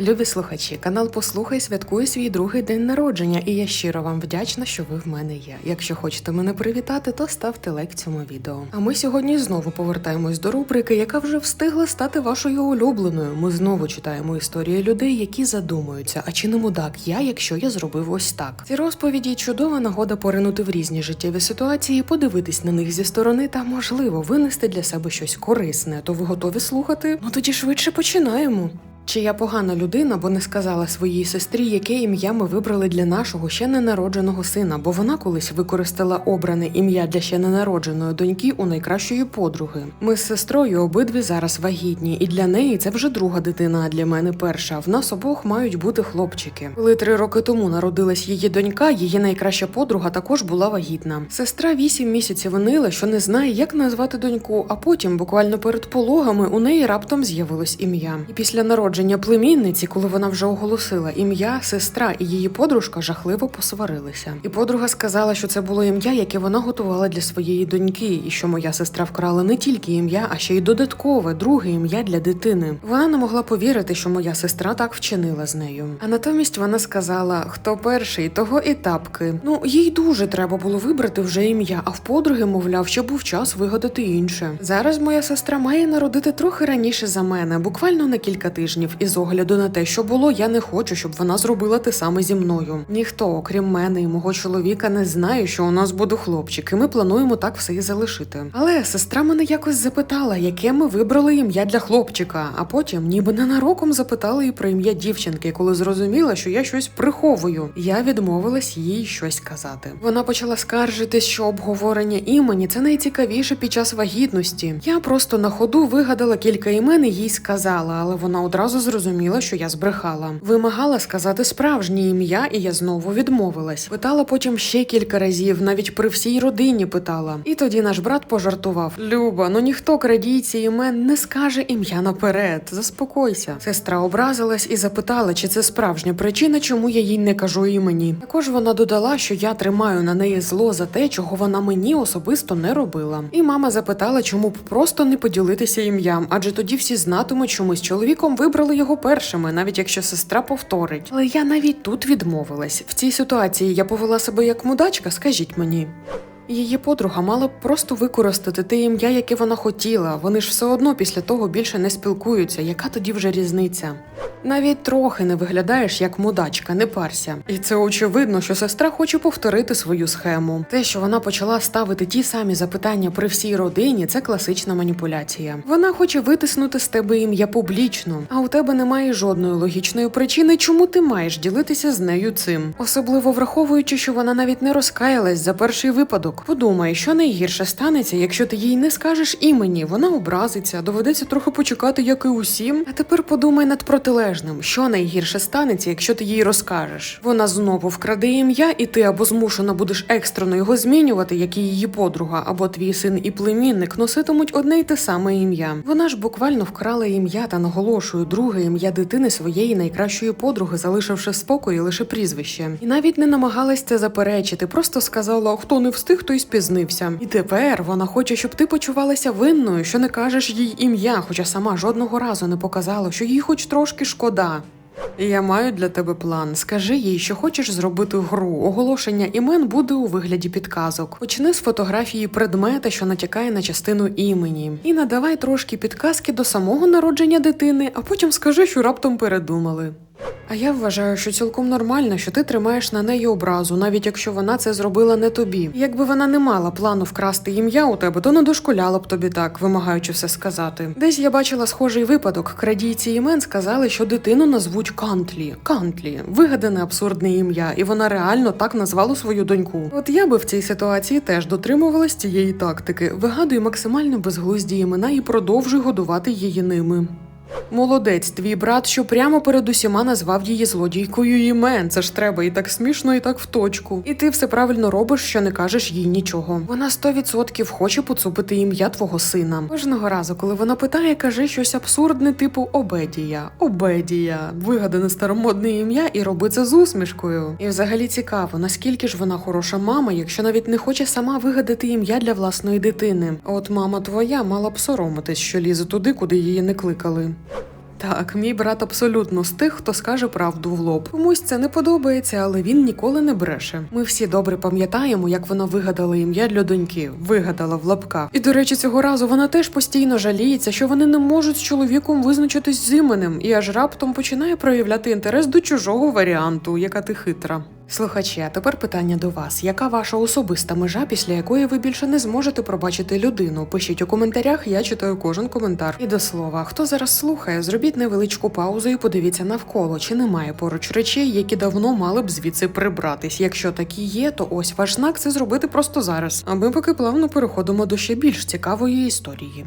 Любі слухачі, канал Послухай святкує свій другий день народження, і я щиро вам вдячна, що ви в мене є. Якщо хочете мене привітати, то ставте лайк цьому відео. А ми сьогодні знову повертаємось до рубрики, яка вже встигла стати вашою улюбленою. Ми знову читаємо історії людей, які задумуються, а чи не мудак я, якщо я зробив ось так. Ці розповіді чудова нагода поринути в різні життєві ситуації, подивитись на них зі сторони та, можливо, винести для себе щось корисне. То ви готові слухати? Ну тоді швидше починаємо. Чи я погана людина, бо не сказала своїй сестрі, яке ім'я ми вибрали для нашого ще ненародженого сина, бо вона колись використала обране ім'я для ще ненародженої доньки у найкращої подруги. Ми з сестрою обидві зараз вагітні, і для неї це вже друга дитина, а для мене перша. В нас обох мають бути хлопчики. Коли три роки тому народилась її донька, її найкраща подруга також була вагітна. Сестра вісім місяців винила, що не знає, як назвати доньку, а потім, буквально перед пологами, у неї раптом з'явилось ім'я. І після народження племінниці, коли вона вже оголосила ім'я, сестра і її подружка жахливо посварилися. І подруга сказала, що це було ім'я, яке вона готувала для своєї доньки, і що моя сестра вкрала не тільки ім'я, а ще й додаткове, друге ім'я для дитини. Вона не могла повірити, що моя сестра так вчинила з нею. А натомість вона сказала: хто перший, того і тапки. Ну їй дуже треба було вибрати вже ім'я, а в подруги, мовляв, що був час вигадати інше. Зараз моя сестра має народити трохи раніше за мене, буквально на кілька тижнів. І з огляду на те, що було, я не хочу, щоб вона зробила те саме зі мною. Ніхто, окрім мене і мого чоловіка, не знає, що у нас буде хлопчик, і ми плануємо так все і залишити. Але сестра мене якось запитала, яке ми вибрали ім'я для хлопчика, а потім, ніби ненароком, запитала і про ім'я дівчинки, коли зрозуміла, що я щось приховую. Я відмовилась їй щось казати. Вона почала скаржитись, що обговорення імені це найцікавіше під час вагітності. Я просто на ходу вигадала кілька імен і їй сказала, але вона одразу зрозуміла, що я збрехала. Вимагала сказати справжнє ім'я, і я знову відмовилась. Питала потім ще кілька разів, навіть при всій родині питала. І тоді наш брат пожартував: Люба, ну ніхто крадійці імен не скаже ім'я наперед. Заспокойся. Сестра образилась і запитала, чи це справжня причина, чому я їй не кажу імені. Також вона додала, що я тримаю на неї зло за те, чого вона мені особисто не робила. І мама запитала, чому б просто не поділитися ім'ям, адже тоді всі знатимуть, що ми з чоловіком вибрали його першими, навіть якщо сестра повторить. Але я навіть тут відмовилась. В цій ситуації я повела себе як мудачка, скажіть мені. Її подруга мала б просто використати те ім'я, яке вона хотіла. Вони ж все одно після того більше не спілкуються. Яка тоді вже різниця? Навіть трохи не виглядаєш як мудачка, не парся. І це очевидно, що сестра хоче повторити свою схему. Те, що вона почала ставити ті самі запитання при всій родині, це класична маніпуляція. Вона хоче витиснути з тебе ім'я публічно, а у тебе немає жодної логічної причини, чому ти маєш ділитися з нею цим. Особливо враховуючи, що вона навіть не розкаялась за перший випадок. Подумай, що найгірше станеться, якщо ти їй не скажеш імені, вона образиться, доведеться трохи почекати, як і усім. А тепер подумай над протилежним, що найгірше станеться, якщо ти їй розкажеш. Вона знову вкраде ім'я, і ти або змушена будеш екстрено його змінювати, як і її подруга, або твій син і племінник носитимуть одне й те саме ім'я. Вона ж буквально вкрала ім'я та наголошую друге ім'я дитини своєї найкращої подруги, залишивши в лише прізвище. І навіть не намагалась це заперечити, просто сказала, хто не встиг, той спізнився. І тепер вона хоче, щоб ти почувалася винною, що не кажеш їй ім'я, хоча сама жодного разу не показала, що їй хоч трошки шкода. Я маю для тебе план. Скажи їй, що хочеш зробити гру. Оголошення імен буде у вигляді підказок. Почни з фотографії предмета, що натякає на частину імені, і надавай трошки підказки до самого народження дитини, а потім скажи, що раптом передумали. А я вважаю, що цілком нормально, що ти тримаєш на неї образу, навіть якщо вона це зробила не тобі. Якби вона не мала плану вкрасти ім'я у тебе, то не дошкуляла б тобі так, вимагаючи все сказати. Десь я бачила схожий випадок. Крадійці імен сказали, що дитину назвуть Кантлі. Кантлі вигадане абсурдне ім'я, і вона реально так назвала свою доньку. От я би в цій ситуації теж дотримувалась цієї тактики. Вигадуй максимально безглузді імена і продовжуй годувати її ними. Молодець, твій брат, що прямо перед усіма назвав її злодійкою імен. Це ж треба і так смішно, і так в точку. І ти все правильно робиш, що не кажеш їй нічого. Вона 100% хоче поцупити ім'я твого сина. Кожного разу, коли вона питає, каже щось абсурдне, типу Обедія, Обедія, вигадане старомодне ім'я, і роби це з усмішкою. І взагалі цікаво, наскільки ж вона хороша мама, якщо навіть не хоче сама вигадати ім'я для власної дитини. От мама твоя мала б соромитись, що лізе туди, куди її не кликали. Так, мій брат абсолютно з тих, хто скаже правду в лоб. Комусь це не подобається, але він ніколи не бреше. Ми всі добре пам'ятаємо, як вона вигадала ім'я для доньки, вигадала в лапках. І до речі, цього разу вона теж постійно жаліється, що вони не можуть з чоловіком визначитись з іменем, і аж раптом починає проявляти інтерес до чужого варіанту, яка ти хитра. Слухачі, а тепер питання до вас: яка ваша особиста межа, після якої ви більше не зможете пробачити людину? Пишіть у коментарях, я читаю кожен коментар. І до слова, хто зараз слухає, зробіть невеличку паузу і подивіться навколо, чи немає поруч речей, які давно мали б звідси прибратись. Якщо такі є, то ось ваш знак це зробити просто зараз. А ми поки плавно переходимо до ще більш цікавої історії.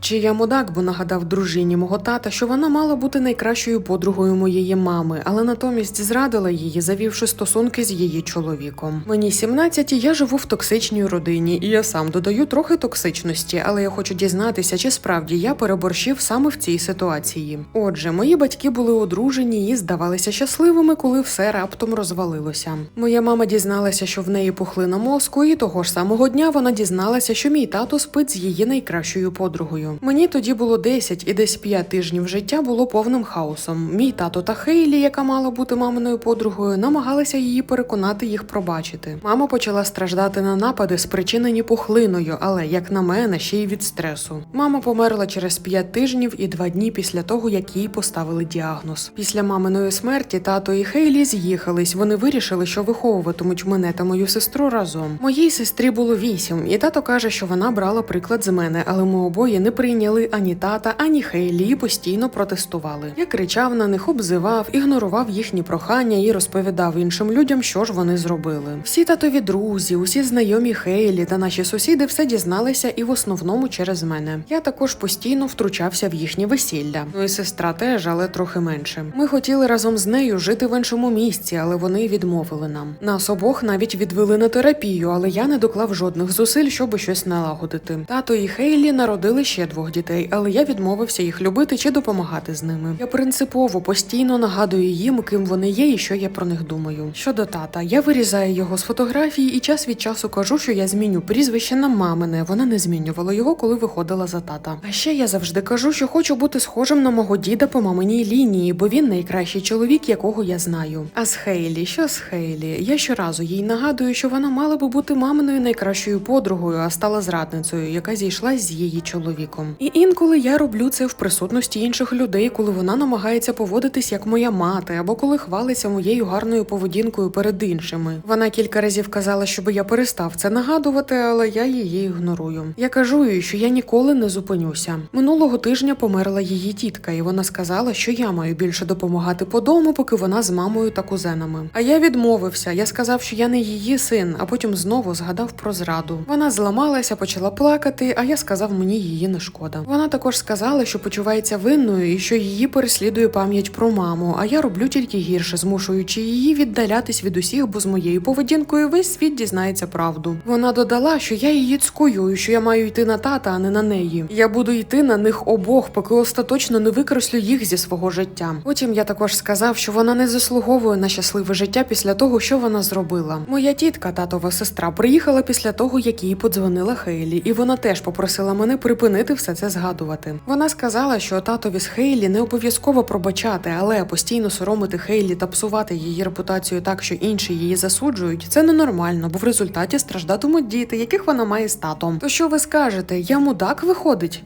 Чи я мудак, бо нагадав дружині мого тата, що вона мала бути найкращою подругою моєї мами, але натомість зрадила її, завівши стосунки з її чоловіком. Мені 17, і я живу в токсичній родині, і я сам додаю трохи токсичності, але я хочу дізнатися, чи справді я переборщив саме в цій ситуації. Отже, мої батьки були одружені і здавалися щасливими, коли все раптом розвалилося. Моя мама дізналася, що в неї пухлина мозку, і того ж самого дня вона дізналася, що мій тато спить з її найкращою подругою. Мені тоді було 10 і десь 5 тижнів життя було повним хаосом. Мій тато та Хейлі, яка мала бути маминою подругою, намагалися її переконати їх пробачити. Мама почала страждати на напади, спричинені пухлиною, але як на мене, ще й від стресу. Мама померла через 5 тижнів і 2 дні після того, як їй поставили діагноз. Після маминої смерті тато і Хейлі з'їхались. Вони вирішили, що виховуватимуть мене та мою сестру разом. Моїй сестрі було 8, і тато каже, що вона брала приклад з мене, але ми обоє не прийняли ані тата, ані Хейлі і постійно протестували. Я кричав на них, обзивав, ігнорував їхні прохання і розповідав іншим людям, що ж вони зробили. Всі татові друзі, усі знайомі Хейлі та наші сусіди все дізналися і в основному через мене. Я також постійно втручався в їхнє весілля. Ну і сестра теж, але трохи менше. Ми хотіли разом з нею жити в іншому місці, але вони відмовили нам. Нас обох навіть відвели на терапію, але я не доклав жодних зусиль, щоб щось налагодити. Тато і Хейлі народили ще двох дітей, але я відмовився їх любити чи допомагати з ними. Я принципово постійно нагадую їм, ким вони є і що я про них думаю. Щодо тата, я вирізаю його з фотографії і час від часу кажу, що я зміню прізвище на мамине. Вона не змінювала його, коли виходила за тата. А ще я завжди кажу, що хочу бути схожим на мого діда по маминій лінії, бо він найкращий чоловік, якого я знаю. А з Хейлі, що з Хейлі? Я щоразу їй нагадую, що вона мала би бути маминою найкращою подругою, а стала зрадницею, яка зійшлась з її чоловіком. І інколи я роблю це в присутності інших людей, коли вона намагається поводитись як моя мати, або коли хвалиться моєю гарною поведінкою перед іншими. Вона кілька разів казала, щоб я перестав це нагадувати, але я її ігнорую. Я кажу їй, що я ніколи не зупинюся. Минулого тижня померла її тітка, і вона сказала, що я маю більше допомагати по дому, поки вона з мамою та кузенами. А я відмовився. Я сказав, що я не її син, а потім знову згадав про зраду. Вона зламалася, почала плакати, а я сказав, мені її не шкода. Вона також сказала, що почувається винною і що її переслідує пам'ять про маму. А я роблю тільки гірше, змушуючи її віддалятись від усіх, бо з моєю поведінкою весь світ дізнається правду. Вона додала, що я її цькую, що я маю йти на тата, а не на неї. Я буду йти на них обох, поки остаточно не викреслю їх зі свого життя. Потім я також сказав, що вона не заслуговує на щасливе життя після того, що вона зробила. Моя тітка, татова сестра, приїхала після того, як їй подзвонила Хейлі, і вона теж попросила мене припинити все це згадувати. Вона сказала, що татові з Хейлі не обов'язково пробачати, але постійно соромити Хейлі та псувати її репутацію так, що інші її засуджують, це ненормально, бо в результаті страждатимуть діти, яких вона має з татом. То що ви скажете? Я мудак виходить?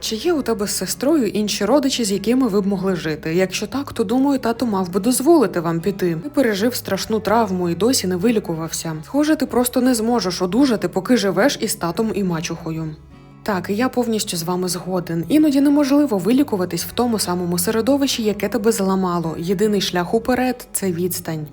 Чи є у тебе з сестрою інші родичі, з якими ви б могли жити? Якщо так, то думаю, тато мав би дозволити вам піти. Ти пережив страшну травму і досі не вилікувався. Схоже, ти просто не зможеш одужати, поки живеш із татом і мачухою. Так, я повністю з вами згоден. Іноді неможливо вилікуватись в тому самому середовищі, яке тебе зламало. Єдиний шлях уперед це відстань.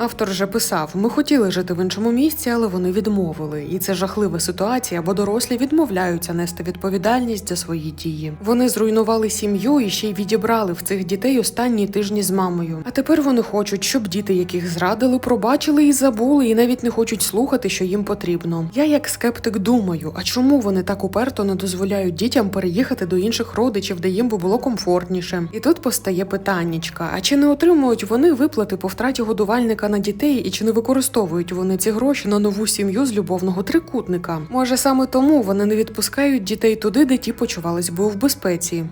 Автор же писав: ми хотіли жити в іншому місці, але вони відмовили. І це жахлива ситуація, бо дорослі відмовляються нести відповідальність за свої дії. Вони зруйнували сім'ю і ще й відібрали в цих дітей останні тижні з мамою. А тепер вони хочуть, щоб діти, яких зрадили, пробачили і забули, і навіть не хочуть слухати, що їм потрібно. Я, як скептик, думаю, а чому вони так уперто не дозволяють дітям переїхати до інших родичів, де їм би було комфортніше? І тут постає питаннячка: а чи не отримують вони виплати по втраті годувальника на дітей, і чи не використовують вони ці гроші на нову сім'ю з любовного трикутника? Може саме тому вони не відпускають дітей туди, де ті почувались би в безпеці.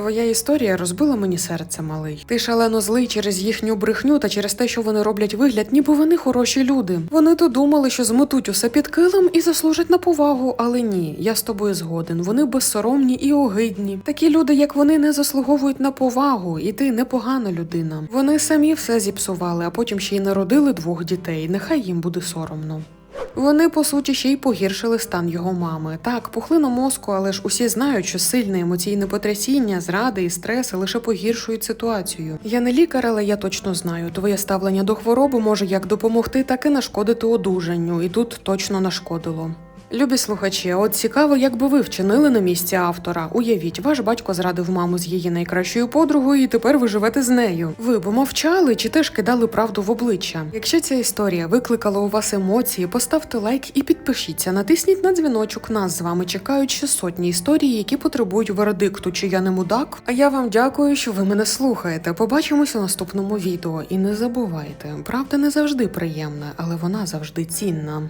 Твоя історія розбила мені серце, малий. Ти шалено злий через їхню брехню та через те, що вони роблять вигляд, ніби вони хороші люди. Вони то думали, що зметуть усе під килим і заслужать на повагу, але ні, я з тобою згоден. Вони безсоромні і огидні. Такі люди, як вони, не заслуговують на повагу, і ти непогана людина. Вони самі все зіпсували, а потім ще й народили двох дітей. Нехай їм буде соромно. Вони, по суті, ще й погіршили стан його мами. Так, пухлина мозку, але ж усі знають, що сильне емоційне потрясіння, зради і стреси лише погіршують ситуацію. Я не лікар, але я точно знаю, твоє ставлення до хвороби може як допомогти, так і нашкодити одужанню, і тут точно нашкодило. Любі слухачі, от цікаво, як би ви вчинили на місці автора. Уявіть, ваш батько зрадив маму з її найкращою подругою, і тепер ви живете з нею. Ви б мовчали чи теж кидали правду в обличчя? Якщо ця історія викликала у вас емоції, поставте лайк і підпишіться. Натисніть на дзвіночок. Нас з вами чекають ще сотні історій, які потребують вердикту, чи я не мудак. А я вам дякую, що ви мене слухаєте. Побачимось у наступному відео. І не забувайте, правда не завжди приємна, але вона завжди цінна.